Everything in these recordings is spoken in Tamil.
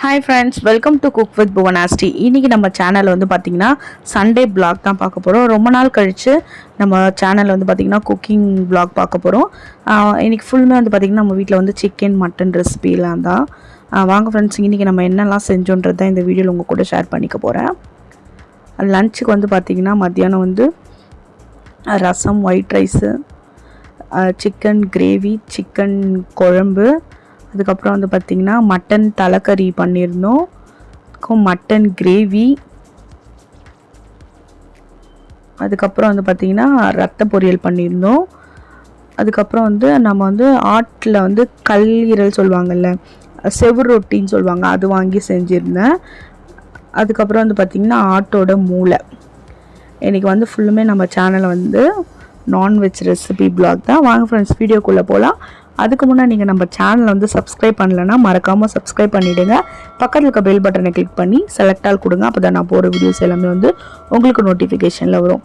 Hi friends welcome to cook with புவனாஸ்டி இன்றைக்கி நம்ம சேனலில் வந்து பார்த்திங்கன்னா சண்டே பிளாக் தான் பார்க்க போகிறோம் ரொம்ப நாள் கழித்து நம்ம சேனலில் வந்து பார்த்திங்கன்னா குக்கிங் பிளாக் பார்க்க போகிறோம் இன்றைக்கி ஃபுல்லுமே வந்து பார்த்திங்கன்னா நம்ம வீட்டில் வந்து சிக்கன் மட்டன் ரெசிபிலாம் தான். வாங்க ஃப்ரெண்ட்ஸ் இன்றைக்கி நம்ம என்னெல்லாம் செஞ்சோன்றது தான் இந்த வீடியோவில் உங்கள் கூட ஷேர் பண்ணிக்க போகிறேன் லன்ச்சுக்கு வந்து பார்த்திங்கன்னா மத்தியானம் வந்து ரசம் white rice chicken gravy chicken குழம்பு அதுக்கப்புறம் வந்து பார்த்திங்கன்னா மட்டன் தலைக்கறி பண்ணியிருந்தோம். அதுக்கும் மட்டன் கிரேவி. அதுக்கப்புறம் வந்து பார்த்திங்கன்னா ரத்த பொரியல் பண்ணியிருந்தோம். அதுக்கப்புறம் வந்து நம்ம வந்து ஆட்டில் வந்து கல்லீரல் சொல்லுவாங்கல்ல செவு ரொட்டின்னு சொல்லுவாங்க அது வாங்கி செஞ்சுருந்தேன். அதுக்கப்புறம் வந்து பார்த்திங்கன்னா ஆட்டோட மூளை. இன்றைக்கி வந்து ஃபுல்லுமே நம்ம சேனலை வந்து நான்வெஜ் ரெசிபி பிளாக் தான். வாங்க ஃப்ரெண்ட்ஸ் வீடியோக்குள்ளே போகலாம் அதுக்கு முன்னாடி நீங்கள் நம்ம சேனலை வந்து சப்ஸ்கிரைப் பண்ணலைன்னா மறக்காமல் சப்ஸ்கிரைப் பண்ணிவிடுங்க பக்கத்தில் இருக்க பெல் பட்டனை கிளிக் பண்ணி செலக்ட் ஆல் கொடுங்க. அப்போ தான் நான் போகிற வீடியோஸ் எல்லாமே வந்து உங்களுக்கு நோட்டிஃபிகேஷனில் வரும்.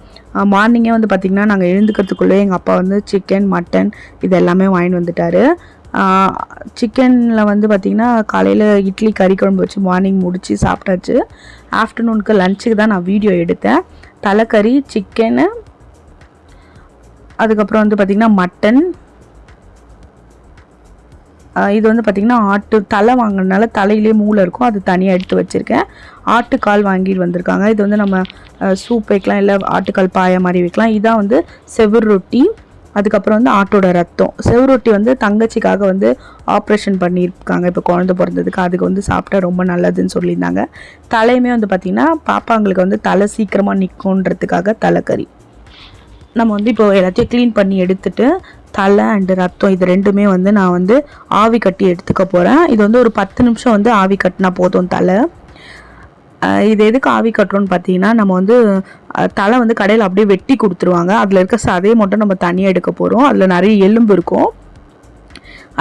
மார்னிங்கே வந்து பார்த்திங்கன்னா நாங்கள் எழுந்துக்கிறதுக்குள்ளே எங்கள் அப்பா வந்து சிக்கன் மட்டன் இது எல்லாமே வாங்கிட்டு வந்துட்டார். சிக்கனில் வந்து பார்த்திங்கன்னா காலையில் இட்லி கறி குழம்பு வச்சு மார்னிங் முடித்து சாப்பிட்டாச்சு. ஆஃப்டர்நூனுக்கு லஞ்சுக்கு தான் நான் வீடியோ எடுத்தேன். தலைக்கறி சிக்கனு அதுக்கப்புறம் வந்து பார்த்திங்கன்னா மட்டன் இது வந்து பார்த்திங்கன்னா ஆட்டு தலை வாங்கினால தலையிலே மூளை இருக்கும். அது தனியாக எடுத்து வச்சுருக்கேன். ஆட்டுக்கால் வாங்கிட்டு வந்திருக்காங்க. இது வந்து நம்ம சூப் வைக்கலாம் இல்லை ஆட்டுக்கால் பாய மாதிரி வைக்கலாம். இதான் வந்து செவர் ரொட்டி. அதுக்கப்புறம் வந்து ஆட்டோட ரத்தம். செவு ரொட்டி வந்து தங்கச்சிக்காக வந்து ஆப்ரேஷன் பண்ணியிருக்காங்க. இப்போ குழந்தை பிறந்ததுக்கு அதுக்கு வந்து சாப்பிட்டா ரொம்ப நல்லதுன்னு சொல்லியிருந்தாங்க. தலையுமே வந்து பார்த்திங்கன்னா பாப்பாங்களுக்கு வந்து தலை சீக்கிரமாக நிற்குன்றதுக்காக தலைக்கறி நம்ம வந்து இப்போ எல்லாத்தையும் க்ளீன் பண்ணி எடுத்துட்டு தலை அண்டு ரத்தம் இது ரெண்டுமே வந்து நான் வந்து ஆவி கட்டி எடுத்துக்க போகிறேன் இது வந்து ஒரு பத்து நிமிஷம் வந்து ஆவி கட்டினா போதும் தலை. இது எதுக்கு ஆவி கட்டுறோம்னு பார்த்தீங்கன்னா நம்ம வந்து தலை வந்து கடையில் அப்படியே வெட்டி கொடுத்துருவாங்க. அதில் இருக்க சதையை மட்டும் நம்ம தனியாக எடுக்க போகிறோம் அதில் நிறைய எலும்பு இருக்கும்.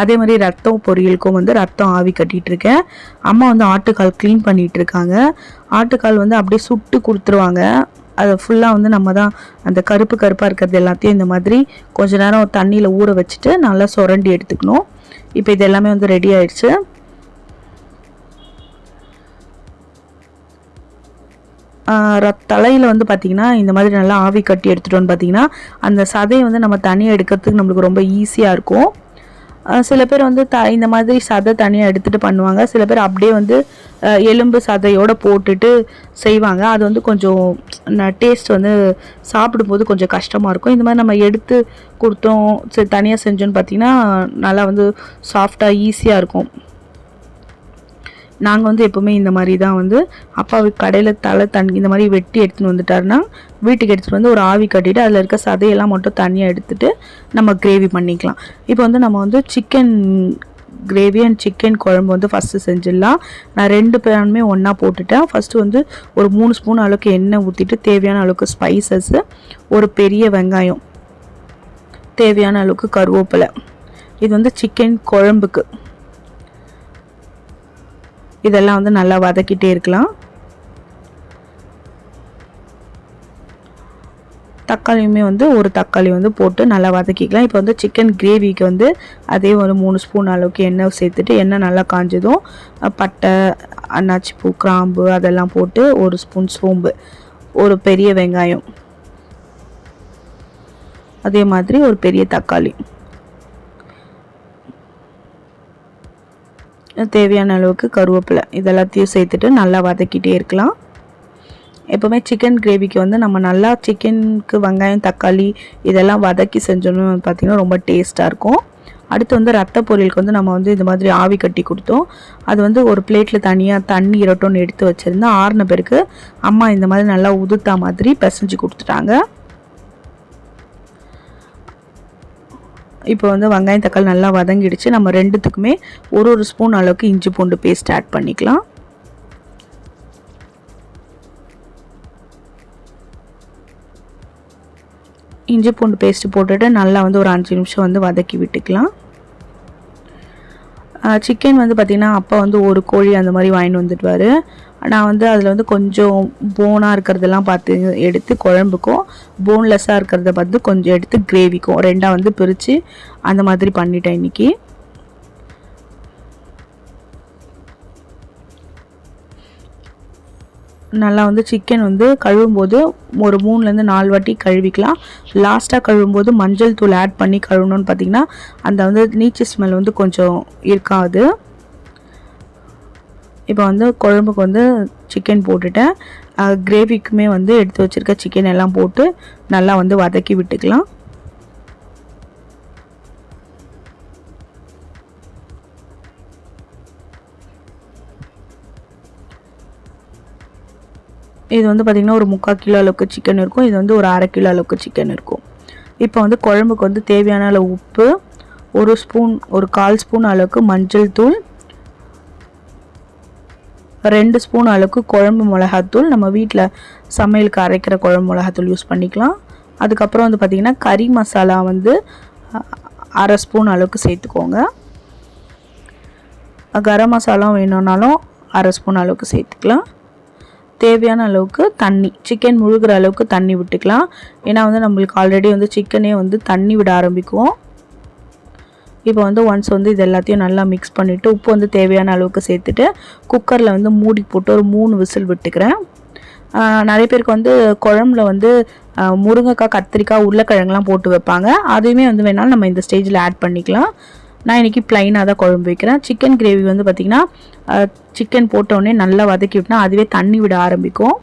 அதே மாதிரி ரத்தம் பொரியலுக்கும் வந்து ரத்தம் ஆவி கட்டிகிட்ருக்கேன் இருக்கேன். அம்மா வந்து ஆட்டுக்கால் க்ளீன் பண்ணிகிட்ருக்காங்க இருக்காங்க. ஆட்டுக்கால் வந்து அப்படியே சுட்டு கொடுத்துருவாங்க. அதை ஃபுல்லாக வந்து நம்ம தான் அந்த கருப்பு கருப்பாக இருக்கிறது எல்லாத்தையும் இந்த மாதிரி கொஞ்ச நேரம் தண்ணியில் ஊற வச்சுட்டு நல்லா சுரண்டி எடுத்துக்கணும். இப்போ இது எல்லாமே வந்து ரெடி ஆயிடுச்சு. தலையில் வந்து பார்த்திங்கன்னா இந்த மாதிரி நல்லா ஆவி கட்டி எடுத்துட்டோன்னு பார்த்தீங்கன்னா அந்த சதையை வந்து நம்ம தனியாக எடுக்கிறதுக்கு நம்மளுக்கு ரொம்ப ஈஸியாக இருக்கும். சில பேர் வந்து த இந்த மாதிரி சதை தனியாக எடுத்துகிட்டு பண்ணுவாங்க. சில பேர் அப்படியே வந்து எலும்பு சதையோடு போட்டுட்டு செய்வாங்க. அது வந்து கொஞ்சம் டேஸ்ட் வந்து சாப்பிடும்போது கொஞ்சம் கஷ்டமாக இருக்கும். இந்த மாதிரி நம்ம எடுத்து கொடுத்தோம் சரி தனியாக செஞ்சோன்னு பார்த்திங்கன்னா நல்லா வந்து சாஃப்டாக ஈஸியாக இருக்கும். நாங்கள் வந்து எப்போவுமே இந்த மாதிரி தான் வந்து அப்பாவுக்கு கடையில் தலை தண்ணி இந்த மாதிரி வெட்டி எடுத்துன்னு வந்துட்டாருன்னா வீட்டுக்கு எடுத்துகிட்டு வந்து ஒரு ஆவி கட்டிட்டு அதில் இருக்க சதையெல்லாம் மட்டும் தனியாக எடுத்துகிட்டு நம்ம கிரேவி பண்ணிக்கலாம். இப்போ வந்து நம்ம வந்து சிக்கன் கிரேவி அண்ட் சிக்கன் குழம்பு வந்து ஃபஸ்ட்டு செஞ்சிடலாம். நான் ரெண்டு பேருமே ஒன்றா போட்டுட்டேன். ஃபஸ்ட்டு வந்து ஒரு மூணு ஸ்பூன் அளவுக்கு எண்ணெய் ஊற்றிட்டு தேவையான அளவுக்கு ஸ்பைசஸ்ஸு ஒரு பெரிய வெங்காயம் தேவையான அளவுக்கு கருவேப்பிலை. இது வந்து சிக்கன் குழம்புக்கு. இதெல்லாம் வந்து நல்லா வதக்கிட்டே இருக்கலாம். தக்காளியுமே வந்து ஒரு தக்காளி வந்து போட்டு நல்லா வதக்கிக்கலாம். இப்போ வந்து சிக்கன் கிரேவிக்கு வந்து அதே ஒரு மூணு ஸ்பூன் அளவுக்கு எண்ணெய் சேர்த்துட்டு எண்ணெய் நல்லா காஞ்சதும் பட்டை அன்னாச்சிப்பூ கிராம்பு அதெல்லாம் போட்டு ஒரு ஸ்பூன் சோம்பு ஒரு பெரிய வெங்காயம். அதே மாதிரி ஒரு பெரிய தக்காளி. தேவையான அளவுக்கு கருவேப்பிலை இதெல்லாத்தையும் சேர்த்துட்டு நல்லா வதக்கிட்டே இருக்கலாம். எப்போவுமே சிக்கன் கிரேவிக்கு வந்து நம்ம நல்லா சிக்கனுக்கு வெங்காயம் தக்காளி இதெல்லாம் வதக்கி செஞ்சோன்னு பார்த்திங்கன்னா ரொம்ப டேஸ்ட்டாக இருக்கும். அடுத்து வந்து ரத்த பொரியலுக்கு வந்து நம்ம வந்து இந்த மாதிரி ஆவி கட்டி கொடுத்தோம். அது வந்து ஒரு பிளேட்டில் தனியாக தண்ணி இரட்டோன்னு எடுத்து வச்சுருந்தேன் ஆறுன பிறகு அம்மா இந்த மாதிரி நல்லா உதுத்தா மாதிரி பிசைஞ்சு கொடுத்துட்டாங்க. இப்போ வந்து வெங்காயம் தக்காளி நல்லா வதங்கிடுச்சு. நம்ம ரெண்டுத்துக்குமே ஒரு ஒரு ஸ்பூன் அளவுக்கு இஞ்சி பூண்டு பேஸ்ட் ஆட் பண்ணிக்கலாம். இஞ்சி பூண்டு பேஸ்ட் போட்டுட்டு நல்லா வந்து ஒரு அஞ்சு நிமிஷம் வந்து வதக்கி விட்டுக்கலாம். சிக்கன் வந்து பார்த்திங்கன்னா அப்பா வந்து ஒரு கோழி அந்த மாதிரி வாங்கிட்டு வந்துடுவார். நான் வந்து அதில் வந்து கொஞ்சம் போனாக இருக்கிறதெல்லாம் பார்த்து எடுத்து குழம்புக்கும் போன்லெஸ்ஸாக இருக்கிறத பார்த்து கொஞ்சம் எடுத்து கிரேவிக்கும் ரெண்டாக வந்து பிரித்து அந்த மாதிரி பண்ணிட்டேன் இன்றைக்கி நல்லா வந்து சிக்கன் வந்து கழுவும்போது ஒரு மூணுலேருந்து நாலு வாட்டி கழுவிக்கலாம். லாஸ்ட்டாக கழுவும்போது மஞ்சள் தூள் ஆட் பண்ணி கழுவணும்னு பார்த்தீங்கன்னா அந்த வந்து நீச்சு ஸ்மெல் வந்து கொஞ்சம் இருக்காது. இப்போ வந்து குழம்புக்கு வந்து சிக்கன் போட்டுட்டேன். கிரேவிக்குமே வந்து எடுத்து வச்சுருக்க சிக்கன் எல்லாம் போட்டு நல்லா வந்து வதக்கி விட்டுக்கலாம். இது வந்து பார்த்திங்கன்னா ஒரு முக்கால் கிலோ அளவுக்கு சிக்கன் இருக்கும். இது வந்து ஒரு அரை கிலோ அளவுக்கு சிக்கன் இருக்கும். இப்போ வந்து குழம்புக்கு வந்து தேவையான அளவு உப்பு ஒரு ஸ்பூன் ஒரு கால் ஸ்பூன் அளவுக்கு மஞ்சள் தூள் ரெண்டு ஸ்பூன் அளவுக்கு குழம்பு மிளகாத்தூள். நம்ம வீட்டில் சமையலுக்கு அரைக்கிற குழம்பு மிளகாத்தூள் யூஸ் பண்ணிக்கலாம். அதுக்கப்புறம் வந்து பார்த்திங்கன்னா கறி மசாலா வந்து அரை ஸ்பூன் அளவுக்கு சேர்த்துக்கோங்க. கரம் மசாலா வேணும்னாலும் அரை ஸ்பூன் அளவுக்கு சேர்த்துக்கலாம். தேவையான அளவுக்கு தண்ணி சிக்கன் முழுகிற அளவுக்கு தண்ணி விட்டுக்கலாம். ஏன்னா வந்து நம்மளுக்கு ஆல்ரெடி வந்து சிக்கனே வந்து தண்ணி விட ஆரம்பிக்கும். இப்போ வந்து ஒன்ஸ் வந்து இது எல்லாத்தையும் நல்லா மிக்ஸ் பண்ணிவிட்டு உப்பு வந்து தேவையான அளவுக்கு சேர்த்துட்டு குக்கரில் வந்து மூடி போட்டு ஒரு மூணு விசில் விட்டுக்கிறேன். நிறைய பேருக்கு வந்து குழம்புல வந்து முருங்கைக்காய் கத்திரிக்காய் உருளைக்கிழங்குலாம் போட்டு வைப்பாங்க. அதையுமே வந்து வேணாலும் நம்ம இந்த ஸ்டேஜில் ஆட் பண்ணிக்கலாம். நான் இன்றைக்கி ப்ளைனாக தான் குழம்பு வைக்கிறேன். சிக்கன் கிரேவி வந்து பார்த்திங்கன்னா சிக்கன் போட்டோடனே நல்லா வதக்கி விட்டுனா அதுவே தண்ணி விட ஆரம்பிக்கும்.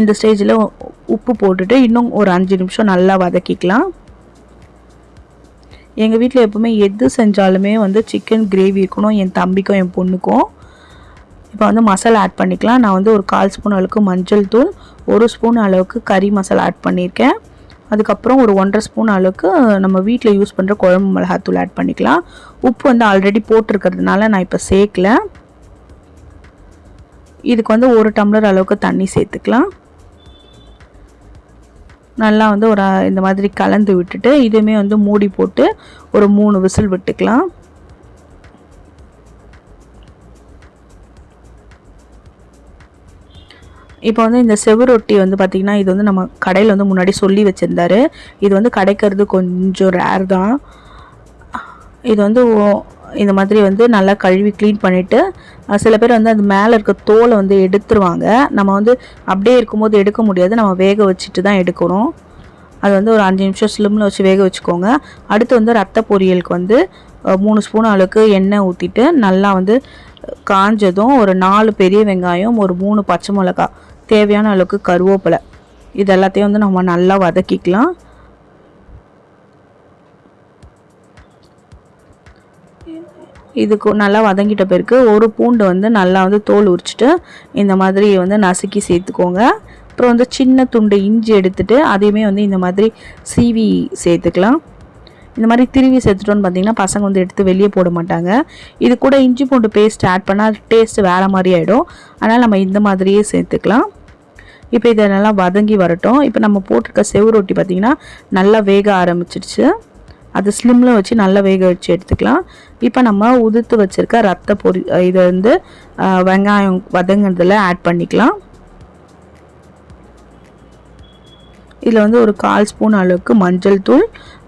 இந்த ஸ்டேஜில் உப்பு போட்டுட்டு இன்னும் ஒரு அஞ்சு நிமிஷம் நல்லா வதக்கிக்கலாம். எங்கள் வீட்டில் எப்போவுமே எது செஞ்சாலுமே வந்து சிக்கன் கிரேவி இருக்கணும் என் தம்பிக்கும் என் பொண்ணுக்கும். இப்போ வந்து மசாலா ஆட் பண்ணிக்கலாம். நான் வந்து ஒரு கால் ஸ்பூன் அளவுக்கு மஞ்சள் தூள் ஒரு ஸ்பூன் அளவுக்கு கறி மசாலா ஆட் பண்ணியிருக்கேன். அதுக்கப்புறம் ஒரு ஒன்றரை ஸ்பூன் அளவுக்கு நம்ம வீட்டில் யூஸ் பண்ணுற குழம்பு மிளகாத்தூள் ஆட் பண்ணிக்கலாம். உப்பு வந்து ஆல்ரெடி போட்டிருக்கிறதுனால நான் இப்போ சேர்க்கல. இதுக்கு வந்து ஒரு டம்ளர் அளவுக்கு தண்ணி சேர்த்துக்கலாம். நல்லா வந்து ஒரு இந்த மாதிரி கலந்து விட்டுட்டு இதுவுமே வந்து மூடி போட்டு ஒரு மூணு விசில் விட்டுக்கலாம். இப்போ வந்து இந்த செவரொட்டி வந்து பார்த்திங்கன்னா இது வந்து நம்ம கடையில் வந்து முன்னாடி சொல்லி வச்சுருந்தாரு. இது வந்து கிடைக்கிறது கொஞ்சம் ரேர் தான். இது வந்து இந்த மாதிரி வந்து நல்லா கழுவி க்ளீன் பண்ணிவிட்டு சில பேர் வந்து அது மேலே இருக்க தோலை வந்து எடுத்துருவாங்க. நம்ம வந்து அப்படியே இருக்கும்போது எடுக்க முடியாது. நம்ம வேக வச்சுட்டு தான் எடுக்கணும் அது வந்து ஒரு அஞ்சு நிமிஷம் ஸ்லிம்மில் வச்சு வேக வச்சுக்கோங்க. அடுத்து வந்து ரத்த பொரியலுக்கு வந்து மூணு ஸ்பூன் அளவுக்கு எண்ணெய் ஊற்றிட்டு நல்லா வந்து காஞ்சதும் ஒரு நாலு பெரிய வெங்காயம் ஒரு மூணு பச்சை மிளகா தேவையான அளவுக்கு கருவேப்பிலை. இது எல்லாத்தையும் வந்து நம்ம நல்லா வதக்கிக்கலாம். இதுக்கு நல்லா வதங்கிட்ட பிறகு ஒரு பூண்டு வந்து நல்லா வந்து தோல் உரிச்சிட்டு இந்த மாதிரி வந்து நசுக்கி சேர்த்துக்கோங்க. அப்புறம் வந்து சின்ன துண்டு இஞ்சி எடுத்துகிட்டு அதையுமே வந்து இந்த மாதிரி சீவி சேர்த்துக்கலாம். இந்த மாதிரி திருவி சேர்த்துட்டோன்னு பார்த்தீங்கன்னா பசங்க வந்து எடுத்து வெளியே போட மாட்டாங்க. இது கூட இஞ்சி பூண்டு பேஸ்ட் ஆட் பண்ணால் டேஸ்ட்டு வேறு மாதிரி ஆகிடும் அதனால் நம்ம இந்த மாதிரியே சேர்த்துக்கலாம். இப்போ இதை நல்லா வதங்கி வரட்டும். இப்போ நம்ம போட்டிருக்க செவு ரொட்டி பார்த்திங்கன்னா நல்லா வேக ஆரம்பிச்சிடுச்சு அது ஸ்லிம்மில் வச்சு நல்லா வேக வச்சு எடுத்துக்கலாம். இப்போ நம்ம உதுத்து வச்சுருக்க ரத்த பொரி இதை வந்து வெங்காயம் வதங்குறதுல ஆட் பண்ணிக்கலாம். இதில் வந்து ஒரு கால் ஸ்பூன் அளவுக்கு மஞ்சள் தூள்.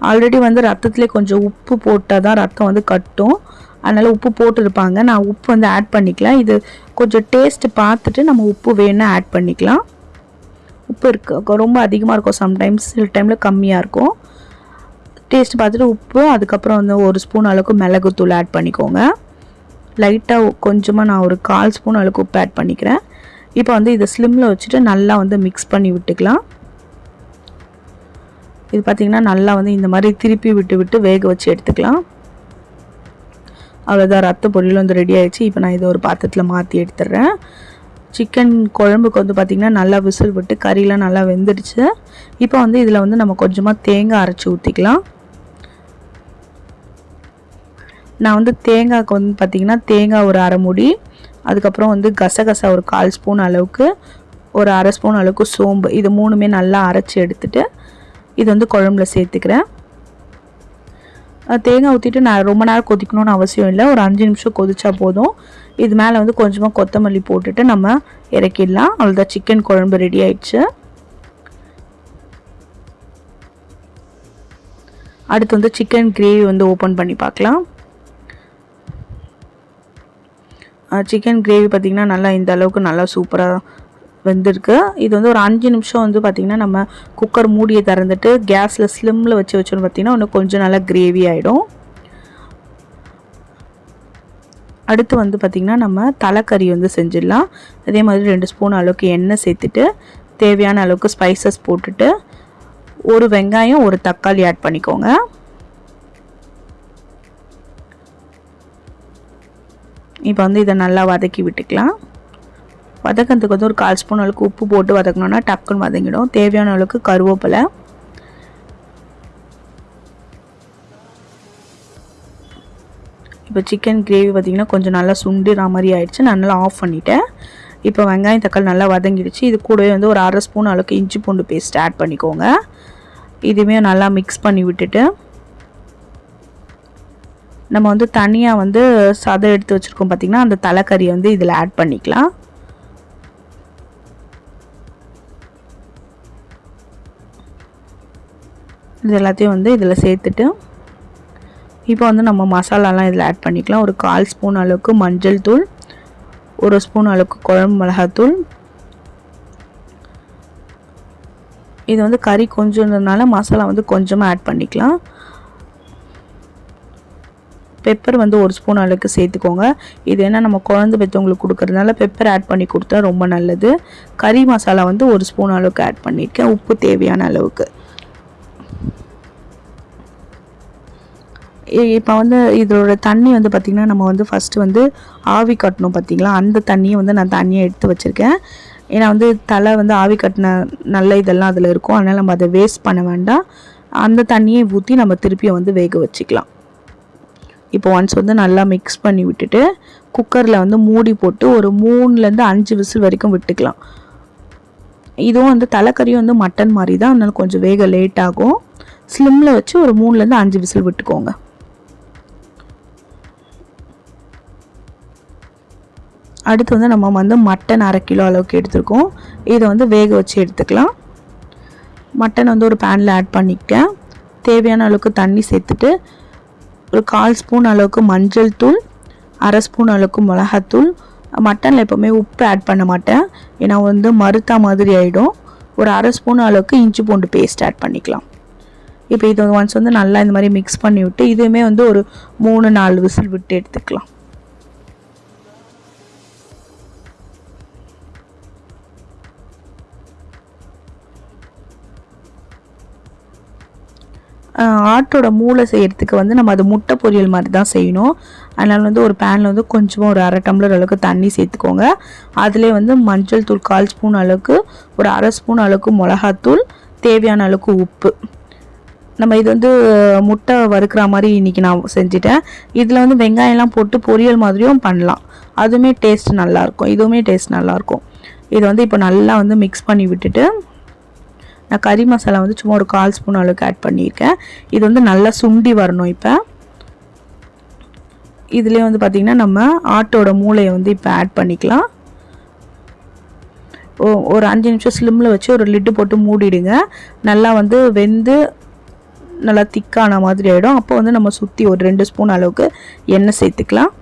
ஆல்ரெடி வந்து ரத்தத்துலேயே கொஞ்சம் உப்பு போட்டால் தான் ரத்தம் வந்து கட்டும். அதனால் உப்பு போட்டுருப்பாங்க. நான் உப்பு வந்து ஆட் பண்ணிக்கலாம். இது கொஞ்சம் டேஸ்ட்டு பார்த்துட்டு நம்ம உப்பு வேணும்னா ஆட் பண்ணிக்கலாம். உப்பு இருக்கு. ரொம்ப அதிகமாக இருக்கும். சம்டைம்ஸ் சில டைமில் கம்மியாக இருக்கும். டேஸ்ட் பார்த்துட்டு உப்பு அதுக்கப்புறம் வந்து ஒரு ஸ்பூன் அளவுக்கு மிளகுத்தூள் ஆட் பண்ணிக்கோங்க. லைட்டாக கொஞ்சமாக நான் ஒரு கால் ஸ்பூன் அளவுக்கு உப்பு ஆட் பண்ணிக்கிறேன். இப்போ வந்து இதை ஸ்லிம்மில் வச்சுட்டு நல்லா வந்து மிக்ஸ் பண்ணி விட்டுக்கலாம். இது பார்த்திங்கன்னா நல்லா வந்து இந்த மாதிரி திருப்பி விட்டு விட்டு வேக வச்சு எடுத்துக்கலாம். அவ்வளோதான் ரத்த பொரியல் வந்து ரெடி ஆகிடுச்சு இப்போ நான் இதை ஒரு பாத்திரத்தில் மாற்றி எடுத்துடுறேன். சிக்கன் குழம்புக்கு வந்து பார்த்திங்கன்னா நல்லா விசில் விட்டு கறியெலாம் நல்லா வெந்துடுச்சு. இப்போ வந்து இதில் வந்து நம்ம கொஞ்சமாக தேங்காய் அரைச்சி ஊற்றிக்கலாம் நான் வந்து தேங்காய்க்கு வந்து பார்த்திங்கன்னா தேங்காய் ஒரு அரை முடி அதுக்கப்புறம் வந்து கசகசா ஒரு கால் ஸ்பூன் அளவுக்கு ஒரு அரை ஸ்பூன் அளவுக்கு சோம்பு இது மூணுமே நல்லா அரைச்சி எடுத்துகிட்டு இது வந்து குழம்புல சேர்த்துக்கிறேன். தேங்காய் ஊற்றிட்டு நான் ரொம்ப நேரம் கொதிக்கணும்னு அவசியம் இல்லை. ஒரு அஞ்சு நிமிஷம் கொதிச்சா போதும். இது மேலே வந்து கொஞ்சமாக கொத்தமல்லி போட்டுட்டு நம்ம இறக்கிடலாம். அவ்வளோதான் சிக்கன் குழம்பு ரெடி ஆயிடுச்சு. அடுத்து வந்து சிக்கன் கிரேவி வந்து ஓப்பன் பண்ணி பார்க்கலாம். சிக்கன் கிரேவி பார்த்திங்கன்னா நல்லா இந்த அளவுக்கு நல்லா சூப்பராக வெந்திருக்கு. இது வந்து ஒரு அஞ்சு நிமிஷம் வந்து பார்த்திங்கன்னா நம்ம குக்கர் மூடியை திறந்துட்டு கேஸில் ஸ்லிம்மில் வச்சு வச்சோன்னு பார்த்திங்கன்னா இன்னும் கொஞ்சம் நல்லா கிரேவி ஆகிடும் அடுத்து வந்து பார்த்திங்கன்னா நம்ம தலைக்கறி வந்து செஞ்சிடலாம். அதே மாதிரி ரெண்டு ஸ்பூன் அளவுக்கு எண்ணெய் சேர்த்துட்டு தேவையான அளவுக்கு ஸ்பைசஸ் போட்டுட்டு ஒரு வெங்காயம் ஒரு தக்காளி ஆட் பண்ணிக்கோங்க. இப்போ வந்து இதை நல்லா வதக்கி விட்டுக்கலாம். வதக்கிறதுக்கு வந்து ஒரு கால் ஸ்பூன் அளவுக்கு உப்பு போட்டு வதக்கணுன்னா டக்குன்னு வதங்கிடும். தேவையான அளவுக்கு கருவேப்பிலை. இப்போ சிக்கன் கிரேவி பார்த்திங்கன்னா கொஞ்சம் நல்லா சுண்டுற மாதிரி ஆயிடுச்சு. நான் நல்லா ஆஃப் பண்ணிட்டேன். இப்போ வெங்காயம் தக்காளி நல்லா வதங்கிடுச்சு. இது கூடவே வந்து ஒரு அரை ஸ்பூன் அளவுக்கு இஞ்சி பூண்டு பேஸ்ட் ஆட் பண்ணிக்கோங்க. இதுவுமே நல்லா மிக்ஸ் பண்ணி விட்டுட்டு நம்ம வந்து தனியாக வந்து சதை எடுத்து வச்சுருக்கோம் பார்த்திங்கன்னா அந்த தலைக்கறியை வந்து இதில் ஆட் பண்ணிக்கலாம். இது எல்லாத்தையும் வந்து இதில் சேர்த்துட்டு இப்போ வந்து நம்ம மசாலாலாம் இதில் ஆட் பண்ணிக்கலாம். ஒரு கால் ஸ்பூன் அளவுக்கு மஞ்சள் தூள் ஒரு ஸ்பூன் அளவுக்கு குழம்பு மிளகாத்தூள். இது வந்து கறி கொஞ்சம்ன்றதுனால மசாலா வந்து கொஞ்சமாக ஆட் பண்ணிக்கலாம். பெப்பர் வந்து ஒரு ஸ்பூன் அளவுக்கு சேர்த்துக்கோங்க. இது என்ன நம்ம குழந்தை பெற்றவங்களுக்கு கொடுக்கறதுனால பெப்பர் ஆட் பண்ணி கொடுத்தா ரொம்ப நல்லது. கறி மசாலா வந்து ஒரு ஸ்பூன் அளவுக்கு ஆட் பண்ணியிருக்கேன் உப்பு தேவையான அளவுக்கு. இப்போ வந்து இதோட தண்ணி வந்து பார்த்திங்கன்னா நம்ம வந்து ஃபஸ்ட்டு வந்து ஆவி கட்டணும் பார்த்திங்களா அந்த தண்ணியை வந்து நான் தண்ணியை எடுத்து வச்சுருக்கேன். ஏன்னா வந்து தலை வந்து ஆவி கட்டின நல்ல இதெல்லாம் அதில் இருக்கும். அதனால் நம்ம அதை வேஸ்ட் பண்ண வேண்டாம். அந்த தண்ணியை ஊற்றி நம்ம திருப்பியும் வந்து வேக வச்சுக்கலாம். இப்போ ஒன்ஸ் வந்து நல்லா மிக்ஸ் பண்ணி விட்டுட்டு குக்கரில் வந்து மூடி போட்டு ஒரு மூணுலேருந்து அஞ்சு விசில் வரைக்கும் விட்டுக்கலாம். இதுவும் வந்து தலைக்கறியும் வந்து மட்டன் மாதிரி தான் அதனால் கொஞ்சம் வேக லேட் ஆகும். ஸ்லிம்மில் வச்சு ஒரு மூணுலேருந்து அஞ்சு விசில் விட்டுக்கோங்க. அடுத்து வந்து நம்ம வந்து மட்டன் அரை கிலோ அளவுக்கு எடுத்துருக்கோம். இதை வந்து வேக வச்சு எடுத்துக்கலாம். மட்டன் வந்து ஒரு பேனில் ஆட் பண்ணிக்கிட்டேன் தேவையான அளவுக்கு தண்ணி சேர்த்துட்டு ஒரு கால் ஸ்பூன் அளவுக்கு மஞ்சள் தூள் அரை ஸ்பூன் அளவுக்கு மிளகாத்தூள். மட்டனில் எப்போவுமே உப்பு ஆட் பண்ண மாட்டேன். ஏன்னா வந்து மறுத்தா மாதிரி ஆகிடும் ஒரு அரை ஸ்பூன் அளவுக்கு இஞ்சி பூண்டு பேஸ்ட் ஆட் பண்ணிக்கலாம். இப்போ இது ஒன்ஸ் வந்து நல்லா இந்த மாதிரி மிக்ஸ் பண்ணி விட்டு இதுவுமே வந்து ஒரு மூணு நாலு விசில் விட்டு எடுத்துக்கலாம். ஆட்டோட மூளை செய்கிறதுக்கு வந்து நம்ம அது முட்டை பொரியல் மாதிரி தான் செய்யணும். அதனால் வந்து ஒரு பேனில் வந்து கொஞ்சமாக ஒரு அரை டம்ளர் அளவுக்கு தண்ணி சேர்த்துக்கோங்க. அதிலே வந்து மஞ்சள் தூள் கால் ஸ்பூன் அளவுக்கு ஒரு அரை ஸ்பூன் அளவுக்கு மிளகாத்தூள் தேவையான அளவுக்கு உப்பு. நம்ம இது வந்து முட்டை வறுக்கிற மாதிரி இன்றைக்கி நான் செஞ்சுட்டேன். இதில் வந்து வெங்காயம்லாம் போட்டு பொரியல் மாதிரியும் பண்ணலாம். அதுவுமே டேஸ்ட் நல்லாயிருக்கும் இதுவுமே டேஸ்ட் நல்லாயிருக்கும் இதை வந்து இப்போ நல்லா வந்து மிக்ஸ் பண்ணி விட்டுட்டு நான் கறி மசாலா வந்து சும்மா ஒரு கால் ஸ்பூன் அளவுக்கு ஆட் பண்ணியிருக்கேன். இது வந்து நல்லா சுண்டி வரணும் இப்போ. இதுலேயே வந்து பார்த்திங்கன்னா நம்ம ஆட்டோட மூளையை வந்து இப்போ ஆட் பண்ணிக்கலாம். ஒரு அஞ்சு நிமிஷம் ஸ்லிம்மில் வச்சு ஒரு லிட்டு போட்டு மூடிடுங்க. நல்லா வந்து வெந்து நல்லா திக்கான மாதிரி ஆகிடும் அப்போ வந்து நம்ம சுற்றி ஒரு ரெண்டு ஸ்பூன் அளவுக்கு எண்ணெய் சேர்த்துக்கலாம்.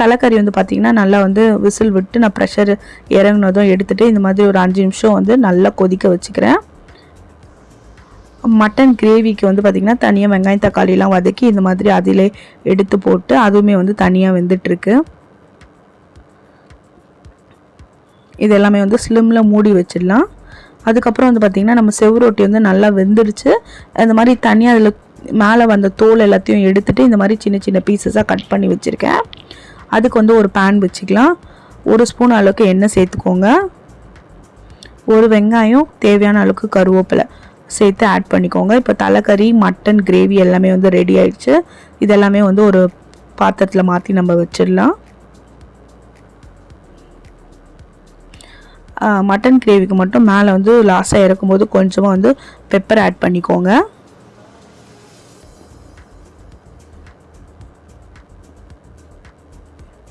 தலைக்கறி வந்து பார்த்திங்கன்னா நல்லா வந்து விசில் விட்டு நான் ப்ரெஷர் இறங்கினதும் எடுத்துகிட்டு இந்த மாதிரி ஒரு அஞ்சு நிமிஷம் வந்து நல்லா கொதிக்க வச்சுக்கிறேன். மட்டன் கிரேவிக்கு வந்து பார்த்திங்கன்னா தனியாக வெங்காயம் தக்காளிலாம் வதக்கி இந்த மாதிரி அதிலே எடுத்து போட்டு அதுவுமே வந்து தனியாக வெந்துட்டுருக்கு. இது எல்லாமே வந்து ஸ்லிம்மில் மூடி வச்சிடலாம். அதுக்கப்புறம் வந்து பார்த்திங்கன்னா நம்ம செவ்ரொட்டி வந்து நல்லா வெந்துடுச்சு. இந்த மாதிரி தனியாக அதில் மேலே வந்த தோல் எல்லாத்தையும் எடுத்துகிட்டு இந்த மாதிரி சின்ன சின்ன பீசஸாக கட் பண்ணி வச்சுருக்கேன். அதுக்கு வந்து ஒரு பேன் வச்சுக்கலாம். ஒரு ஸ்பூன் அளவுக்கு எண்ணெய் சேர்த்துக்கோங்க. ஒரு வெங்காயம் தேவையான அளவுக்கு கருவேப்பிலை. சேர்த்து ஆட் பண்ணிக்கோங்க. இப்போ தலைக்கறி மட்டன் கிரேவி எல்லாமே வந்து ரெடி ஆயிடுச்சு. இதெல்லாமே வந்து ஒரு பாத்திரத்தில் மாற்றி நம்ம வச்சிடலாம். மட்டன் கிரேவிக்கு மட்டும் மேலே வந்து லாஸ்ட்டாக இறக்கும்போது கொஞ்சமாக வந்து பெப்பர் ஆட் பண்ணிக்கோங்க.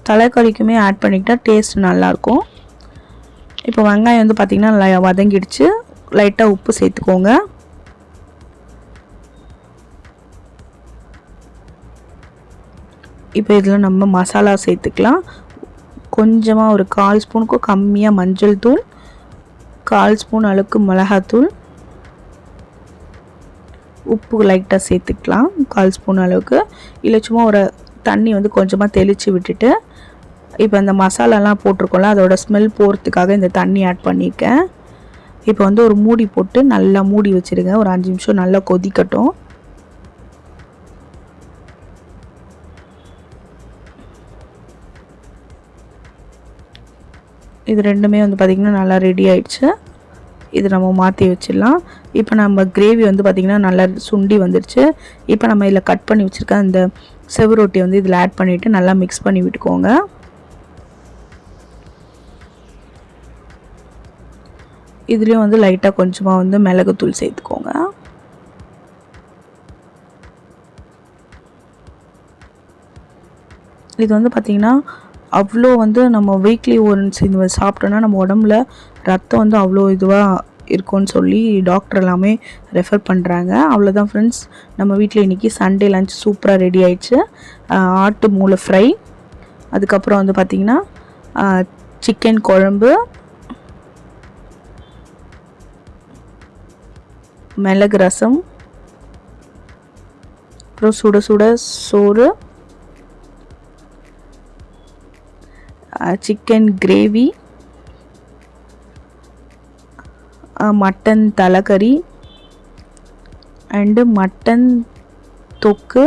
தலைக்கறிக்குமே ஆட் பண்ணிக்கிட்டால் டேஸ்ட் நல்லாயிருக்கும். இப்போ வெங்காயம் வந்து பார்த்திங்கன்னா வதங்கிடுச்சு. லைட்டாக உப்பு சேர்த்துக்கோங்க. இப்போ இதில் நம்ம மசாலா சேர்த்துக்கலாம். கொஞ்சமாக ஒரு கால் ஸ்பூனுக்கும் கம்மியாக மஞ்சள் தூள் கால் ஸ்பூன் அளவுக்கு மிளகாத்தூள். உப்பு லைட்டாக சேர்த்துக்கலாம் கால் ஸ்பூன் அளவுக்கு. இல்லை சும்மா ஒரு தண்ணி வந்து கொஞ்சமாக தெளித்து விட்டுட்டு இப்போ அந்த மசாலாலாம் போட்டிருக்கோம்ல அதோட ஸ்மெல் போகிறதுக்காக இந்த தண்ணி ஆட் பண்ணியிருக்கேன். இப்போ வந்து ஒரு மூடி போட்டு நல்லா மூடி வச்சுருங்க. ஒரு அஞ்சு நிமிஷம் நல்லா கொதிக்கட்டும். இது ரெண்டுமே வந்து பார்த்திங்கன்னா நல்லா ரெடி ஆயிடுச்சு. இது நம்ம மாற்றி வச்சிடலாம். இப்போ நம்ம கிரேவி வந்து பார்த்திங்கன்னா நல்லா சுண்டி வந்துடுச்சு இப்போ நம்ம இதில் கட் பண்ணி வச்சுருக்க அந்த செவரொட்டி வந்து இதில் ஆட் பண்ணிவிட்டு நல்லா மிக்ஸ் பண்ணி விட்டுக்கோங்க. இதுலேயும் வந்து லைட்டாக கொஞ்சமாக வந்து மிளகுத்தூள் சேர்த்துக்கோங்க. இது வந்து பார்த்திங்கன்னா அவ்வளோ வந்து நம்ம வீக்லி ஒன்ஸ் இது சாப்பிட்டோன்னா நம்ம உடம்புல ரத்தம் வந்து அவ்வளோ இதுவாக இருக்கும்னு சொல்லி டாக்டர் எல்லாமே ரெஃபர் பண்ணுறாங்க அவ்வளோதான் ஃப்ரெண்ட்ஸ் நம்ம வீட்டில் இன்றைக்கி சண்டே லஞ்ச் சூப்பராக ரெடி ஆயிடுச்சு. ஆட்டு மூளை ஃப்ரை அதுக்கப்புறம் வந்து பார்த்திங்கன்னா சிக்கன் குழம்பு. மிளகு ரசம். அப்புறம் சுட சுட சோறு. சிக்கன் கிரேவி மட்டன் தலைக்கறி. அண்டு மட்டன் தொக்கு.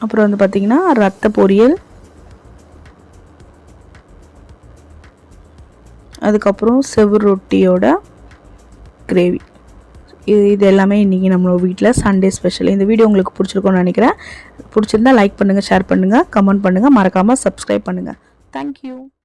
அப்புறம் வந்து பார்த்திங்கன்னா ரத்த பொரியல். அதுக்கப்புறம் செவ்வறு ரொட்டியோட கிரேவி. இது இது எல்லாமே இன்றைக்கி நம்மளோட வீட்டில் சண்டே ஸ்பெஷல் இந்த வீடியோ உங்களுக்கு பிடிச்சிருக்கும்னு நினைக்கிறேன். பிடிச்சிருந்தா லைக் பண்ணுங்கள் ஷேர் பண்ணுங்கள் கமெண்ட் பண்ணுங்கள் மறக்காமல் சப்ஸ்கிரைப் பண்ணுங்கள் தேங்க்யூ